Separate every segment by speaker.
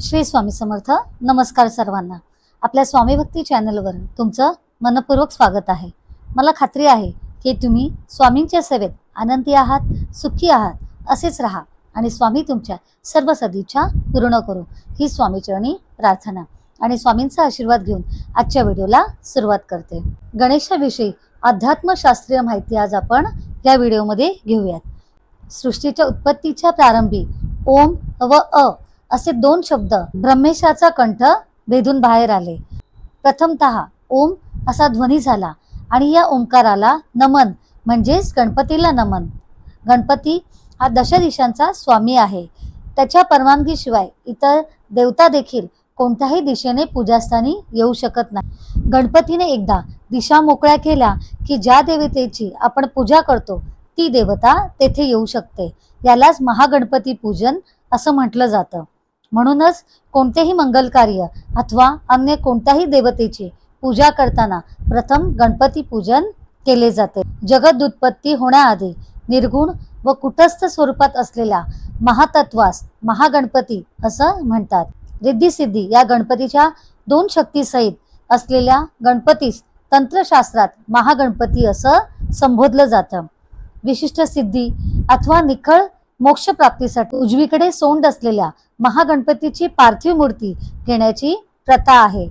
Speaker 1: श्री स्वामी समर्थ नमस्कार सर्वांना. आपल्या स्वामी भक्ती चॅनलवर तुमचं मनपूर्वक स्वागत आहे. मला खात्री आहे की तुम्ही स्वामींच्या सेवेत आनंदी आहात सुखी आहात असेच राहा आणि स्वामी तुमच्या सर्व सदिच्छा पूर्ण करू. ही स्वामीचरणी प्रार्थना आणि स्वामींचा आशीर्वाद घेऊन आजच्या व्हिडिओला सुरुवात करते. गणेशाविषयी अध्यात्मशास्त्रीय माहिती आज आपण या व्हिडिओमध्ये घेऊयात. सृष्टीच्या उत्पत्तीच्या प्रारंभी ओम व अ असे दोन शब्द ब्रह्मेशाचा कंठ भेदून बाहेर आले. प्रथमतः ओम असा ध्वनी झाला आणि या ओंकाराला नमन म्हणजेच गणपतीला नमन. गणपती हा दशदिशांचा स्वामी आहे. त्याच्या परवानगीशिवाय इतर देवता देखील कोणत्याही दिशेने पूजास्थानी येऊ शकत नाही. गणपतीने एकदा दिशा मोकळ्या केल्या की ज्या देवतेची आपण पूजा करतो ती देवता तेथे येऊ शकते. यालाच महागणपती पूजन असं म्हटलं जातं. म्हणूनच कोणतेही मंगल कार्य अथवा अन्य कोणत्याही देवतेची पूजा करताना प्रथम गणपती पूजन केले जाते. जगदुत्पत्ती होण्याआधी निर्गुण व कुटस्थ स्वरूपात असलेल्या महातत्वास महागणपती असं म्हणतात. रिद्धी या गणपतीच्या दोन शक्तीसहित असलेल्या गणपतीस तंत्रशास्त्रात महागणपती असं संबोधलं जातं. विशिष्ट सिद्धी अथवा निखळ मोक्ष प्राप्तीसाठी उजवीकडे सोंड असलेल्या महागणपतीची पार्थिव मूर्ती घेण्याची प्रथा आहे.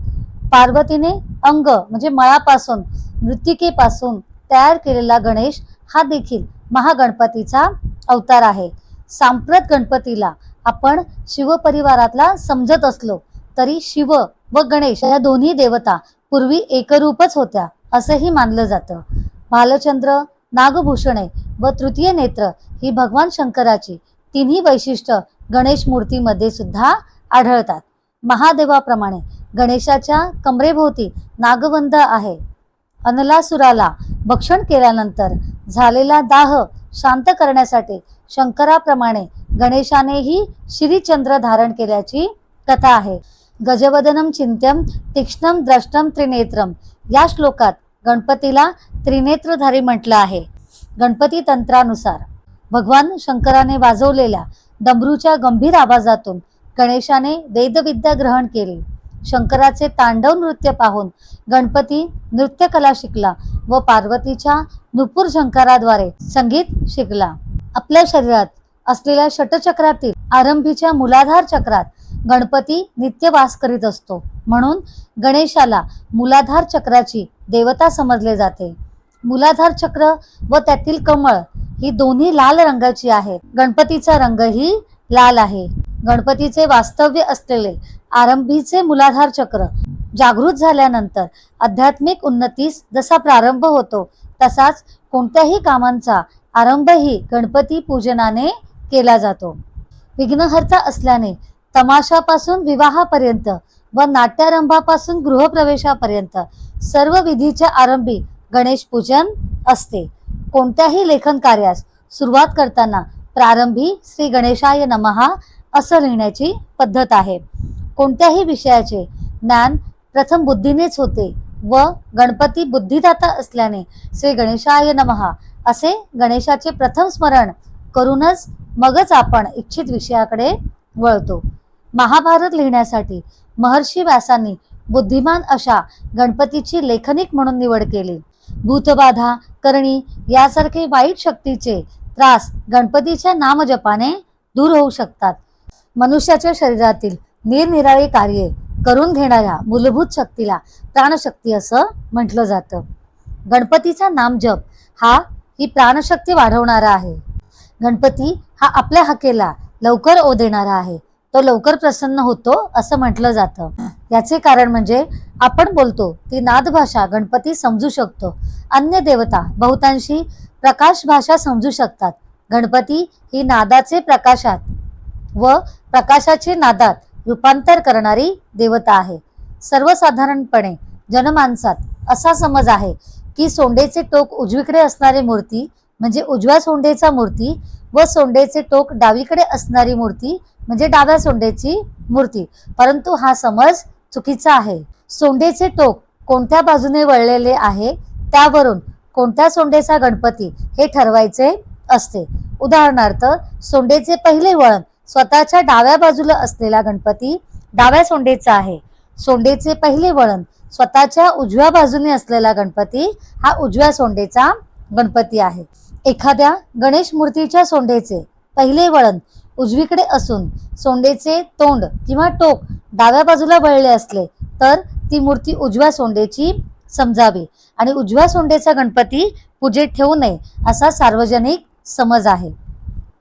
Speaker 1: पार्वतीने अंग म्हणजे मळापासून मृत्तिकेपासून तयार केलेला गणेश हा देखील महागणपतीचा अवतार आहे. सांप्रत गणपतीला आपण शिवपरिवारातला समजत असलो तरी शिव व गणेश या दोन्ही देवता पूर्वी एकरूपच होत्या असंही मानलं जातं. भालचंद्र नागभूषणे व तृतीय नेत्र ही भगवान शंकराची तिन्ही वैशिष्ट्य गणेश मूर्तीमध्ये सुद्धा आढळतात. महादेवाप्रमाणे गणेशाच्या कमरेभोवती नागबंध आहे. अनलासुराला भक्षण केल्यानंतर झालेला दाह शांत करण्यासाठी शंकराप्रमाणे गणेशानेही श्रीचंद्र धारण केल्याची कथा आहे. गजवदनम चिंत्यम तीक्ष्णम द्रष्टम त्रिनेत्रम या श्लोकात गणपतीला त्रिनेत्रधारी म्हटलं आहे. गणपती तंत्रानुसार. भगवान शंकराने वाजवलेल्या डमरूच्या गंभीर आवाजातून गणेशाने वेदविद्या ग्रहण केली. शंकराचे तांडव नृत्य पाहून गणपती नृत्यकला शिकला व पार्वतीच्या नुपूर झंकाराद्वारे संगीत शिकला. आपल्या शरीरात असलेल्या षटचक्रातील आरंभीच्या मूलाधार चक्रात गणपती नित्य वास करीत असतो. म्हणून गणेशाला मूलाधार चक्राची देवता समजले जाते. मूलाधार चक्र व त्यातील कमळ ही दोन्ही लाल रंगाची आहेत. गणपतीचा रंगही लाल आहे. गणपतीचे वास्तव्य असलेले आरंभीचे मूलाधार चक्र जागृत झाल्यानंतर आध्यात्मिक उन्नतीस जसा प्रारंभ होतो तसाच कोणत्याही कामांचा आरंभही गणपती पूजनाने केला जातो. विघ्नहर्ता असल्याने तमाशापासून विवाहापर्यंत व नाट्यारंभापासून गृहप्रवेशापर्यंत सर्व विधीच्या आरंभी गणेश पूजन असते. कोणत्याही लेखन कार्यास सुरुवात करताना प्रारंभी श्री गणेशाय नमहा असं लिहिण्याची पद्धत आहे. कोणत्याही विषयाचे ज्ञान प्रथम बुद्धीनेच होते व गणपती बुद्धिदाता असल्याने श्री गणेशाय नमहा असे गणेशाचे प्रथम स्मरण करूनच मगच आपण इच्छित विषयाकडे वळतो. महाभारत लिहिण्यासाठी महर्षी व्यासांनी बुद्धिमान अशा गणपतीची लेखनिक म्हणून निवड केली. भूतबाधा करणी यासारखे वाईट शक्तीचे त्रास गणपतीच्या नामजपाने दूर होऊ शकतात. मनुष्याच्या शरीरातील निरनिराळी कार्ये करून घेणाऱ्या मूलभूत शक्तीला प्राणशक्ती असं म्हटलं जातं. गणपतीचा नामजप हा ही प्राणशक्ती वाढवणारा आहे. गणपती हा आपल्या हकेला लवकर ओ देणारा आहे. तो लवकर प्रसन्न होतो असं म्हटलं जातं. याचे कारण म्हणजे आपण बोलतो ती नादभाषा गणपती समजू शकतो. अन्य देवता बहुतांशी प्रकाश भाषा समजू शकतात. गणपती ही नादाचे प्रकाशात व प्रकाशाचे नादात रूपांतर करणारी देवता आहे. सर्वसाधारणपणे जनमानसात असा समज आहे की सोंडेचे टोक उजवीकडे असणारी मूर्ती म्हणजे उजव्या सोंडेचा मूर्ती व सोंडेचे टोक डावीकडे असणारी मूर्ती म्हणजे डाव्या सोंडेची मूर्ती. परंतु हा समज चुकीचा आहे. सोंडेचे टोक कोणत्या बाजूने वळलेले आहे त्यावरून कोणत्या सोंडेचा गणपती हे ठरवायचे असते. उदाहरणार्थ सोंडेचे पहिले वळण स्वतःच्या डाव्या बाजूला असलेला गणपती डाव्या सोंडेचा आहे. सोंडेचे पहिले वळण स्वतःच्या उजव्या बाजूने असलेला गणपती हा उजव्या सोंडेचा गणपती आहे. एखाद्या गणेश मूर्तीच्या सोंडेचे पहिले वळण उजवीकडे असून सोंडेचे तोंड किंवा टोक डाव्या बाजूला वळले असले तर ती मूर्ती उजव्या सोंडेची समजावी. आणि उजव्या सोंडेचा गणपती पूजेत ठेवू नये असा सार्वजनिक समज आहे.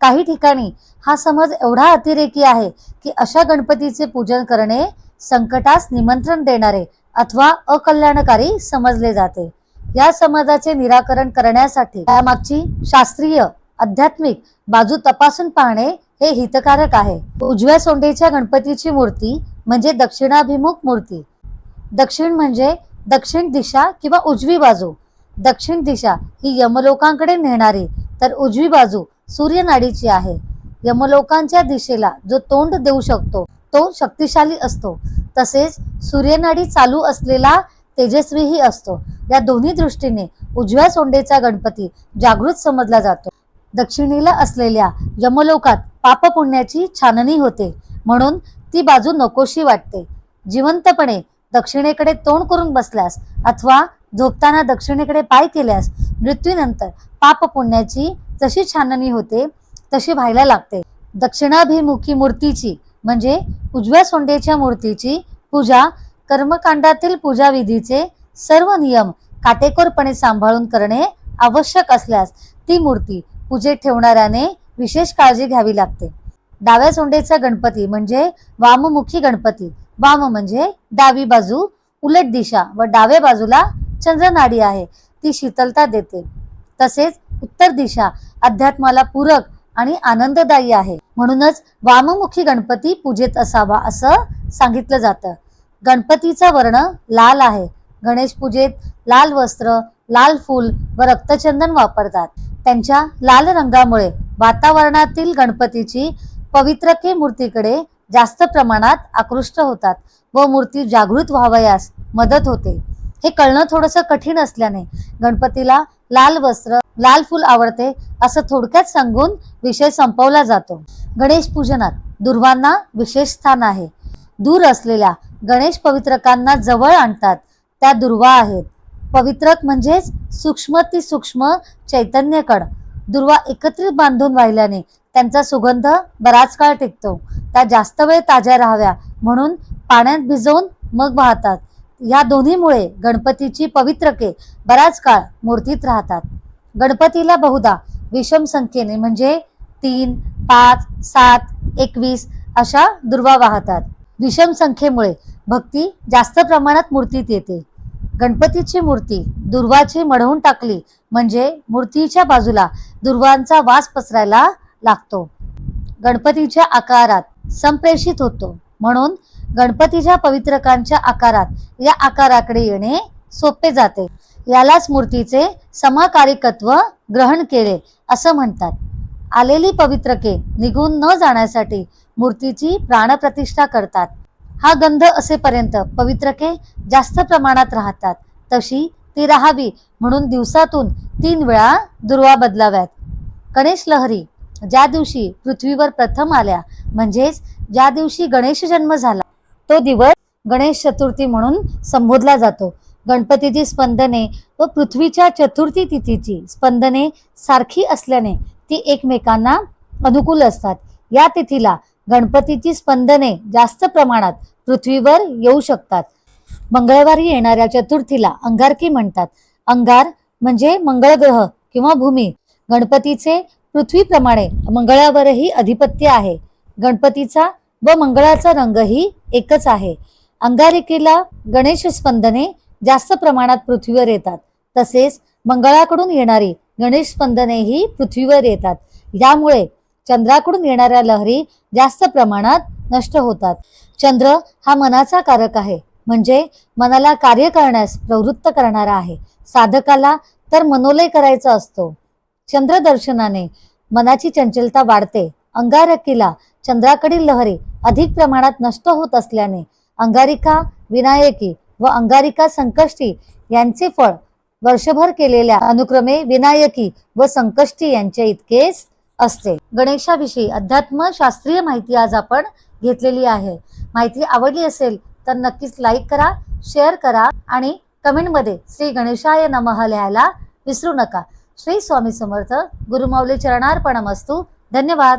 Speaker 1: काही ठिकाणी हा समज एवढा अतिरेकी आहे की अशा गणपतीचे पूजन करणे संकटास निमंत्रण देणारे अथवा अकल्याणकारी समजले जाते. या समाजाचे निराकरण करण्यासाठी त्यामागची शास्त्रीय आध्यात्मिक बाजू तपासून पाहणे हे हितकारक आहे. उजव्या सोंडेच्या गणपतीची मूर्ती म्हणजे दक्षिणाभिमुख मूर्ती. दक्षिण म्हणजे दक्षिण दिशा किंवा उजवी बाजू. दक्षिण दिशा ही यमलोकांकडे नेणारी तर उजवी बाजू सूर्यनाडीची आहे. यमलोकांच्या दिशेला जो तोंड देऊ शकतो तो शक्तिशाली असतो. तसेच सूर्यनाडी चालू असलेला तेजस्वीही असतो. या दोन्ही दृष्टीने उजव्या सोंडेचा गणपती जागृत समजला जातो. दक्षिणेला असलेल्या यमलोकात पाप पुण्याची छाननी होते. म्हणून ती बाजू नकोशी वाटते. जिवंतपणे दक्षिणेकडे तोंड करून बसल्यास अथवा झोपताना दक्षिणेकडे पाय केल्यास मृत्यूनंतर पाप पुण्याची जशी छाननी होते तशी व्हायला लागते. दक्षिणाभिमुखी मूर्तीची म्हणजे उजव्या सोंडेच्या मूर्तीची पूजा कर्मकांडातील पूजाविधीचे सर्व नियम काटेकोरपणे सांभाळून करणे आवश्यक असल्यास ती मूर्ती पूजेत ठेवणाऱ्याने विशेष काळजी घ्यावी लागते. डाव्या सोंडेचा गणपती म्हणजे वाममुखी गणपती. वाम म्हणजे डावी बाजू उलट दिशा व डाव्या बाजूला चंद्रनाडी आहे. ती शीतलता देते. तसेच उत्तर दिशा अध्यात्माला पूरक आणि आनंददायी आहे. म्हणूनच वाममुखी गणपती पूजेत असावा असं सांगितलं जातं. गणपतीचा वर्ण लाल आहे. गणेश पूजेत लाल वस्त्र लाल फूल व रक्तचंदन वापरतात. त्यांच्या लाल रंगामुळे वातावरणातील गणपतीची पवित्रके मूर्तीकडे जास्त प्रमाणात आकृष्ट होतात व मूर्ती जागृत व्हावयास मदत होते. हे कळणं थोडंसं कठीण असल्याने गणपतीला लाल वस्त्र लाल फुल आवडते असं थोडक्यात सांगून विषय संपवला जातो. गणेश पूजनात दुर्वांना विशेष स्थान आहे. दूर असलेल्या गणेश पवित्रकांना जवळ आणतात त्या दुर्वा आहेत. पवित्रक म्हणजेच सूक्ष्म ती सूक्ष्म चैतन्यकड. दुर्वा एकत्रित बांधून वाहिल्याने त्यांचा सुगंध बराच काळ टिकतो. त्या जास्त वेळ ताज्या राहाव्या म्हणून पाण्यात भिजवून मग वाहतात. या दोन्हीमुळे गणपतीची पवित्रके बराच काळ मूर्तीत राहतात. गणपतीला बहुधा विषम संख्येने म्हणजे तीन पाच सात एकवीस अशा दुर्वा वाहतात. विषम संख्येमुळे भक्ती जास्त प्रमाणात मूर्तीत येते. गणपतीची मूर्ती दुर्वाची मढवून टाकली म्हणजे मूर्तीच्या बाजूला दुर्वांचा वास पसरायला लागतो. गणपतीच्या आकारात संप्रेषित होतो. म्हणून गणपतीच्या पवित्रकांच्या आकारात या आकाराकडे येणे सोपे जाते. यालाच मूर्तीचे समाकारिकत्व ग्रहण केले असं म्हणतात. आलेली पवित्रके निघून न जाण्यासाठी मूर्तीची प्राणप्रतिष्ठा करतात. हा गंध असेपर्यंत पवित्रके जास्त प्रमाणात राहतात. तशी ती राहावी म्हणून दिवसातून तीन वेळा दुर्वा बदलाव्यात. गणेश लहरी ज्या दिवशी पृथ्वीवर प्रथम आल्या म्हणजेच ज्या दिवशी गणेश जन्म झाला तो दिवस गणेश चतुर्थी म्हणून संबोधला जातो. गणपतीची स्पंदने व पृथ्वीच्या चतुर्थी तिथीची स्पंदने सारखी असल्याने ती एकमेकांना अनुकूल असतात. या तिथीला गणपतीची स्पंदने जास्त प्रमाणात पृथ्वीवर येऊ शकतात. मंगळवारी येणाऱ्या चतुर्थीला अंगारकी म्हणतात. अंगार म्हणजे मंगळ ग्रह किंवा भूमी. गणपतीचे पृथ्वीप्रमाणे मंगळावरही अधिपत्य आहे. गणपतीचा व मंगळाचा रंगही एकच आहे. अंगारिकेला गणेश स्पंदने जास्त प्रमाणात पृथ्वीवर येतात. तसेच मंगळाकडून येणारी गणेश स्पंदनेही पृथ्वीवर येतात. यामुळे चंद्राकडून येणाऱ्या लहरी जास्त प्रमाणात नष्ट होतात. चंद्र हा मनाचा कारक आहे. म्हणजे मनाला कार्य करण्यास प्रवृत्त करणारा आहे. साधकाला तर मनोलय करायचा असतो. चंद्र दर्शनाने मनाची चंचलता वाढते. अंगारकीला चंद्राकडील लहरी अधिक प्रमाणात नष्ट होत असल्याने अंगारिका विनायकी व अंगारिका संकष्टी यांचे फळ वर्षभर केलेल्या अनुक्रमे विनायकी व संकष्टी यांच्या इतकेच असते. गणेशाविषयी अध्यात्म शास्त्रीय माहिती आज आपण घेतलेली आहे. माहिती आवडली असेल तर नक्कीच लाईक करा शेअर करा आणि कमेंटमध्ये श्री गणेशाय नमः लिहायला विसरू नका. श्री स्वामी समर्थ गुरुमाऊली चरणार्पणमस्तू. धन्यवाद.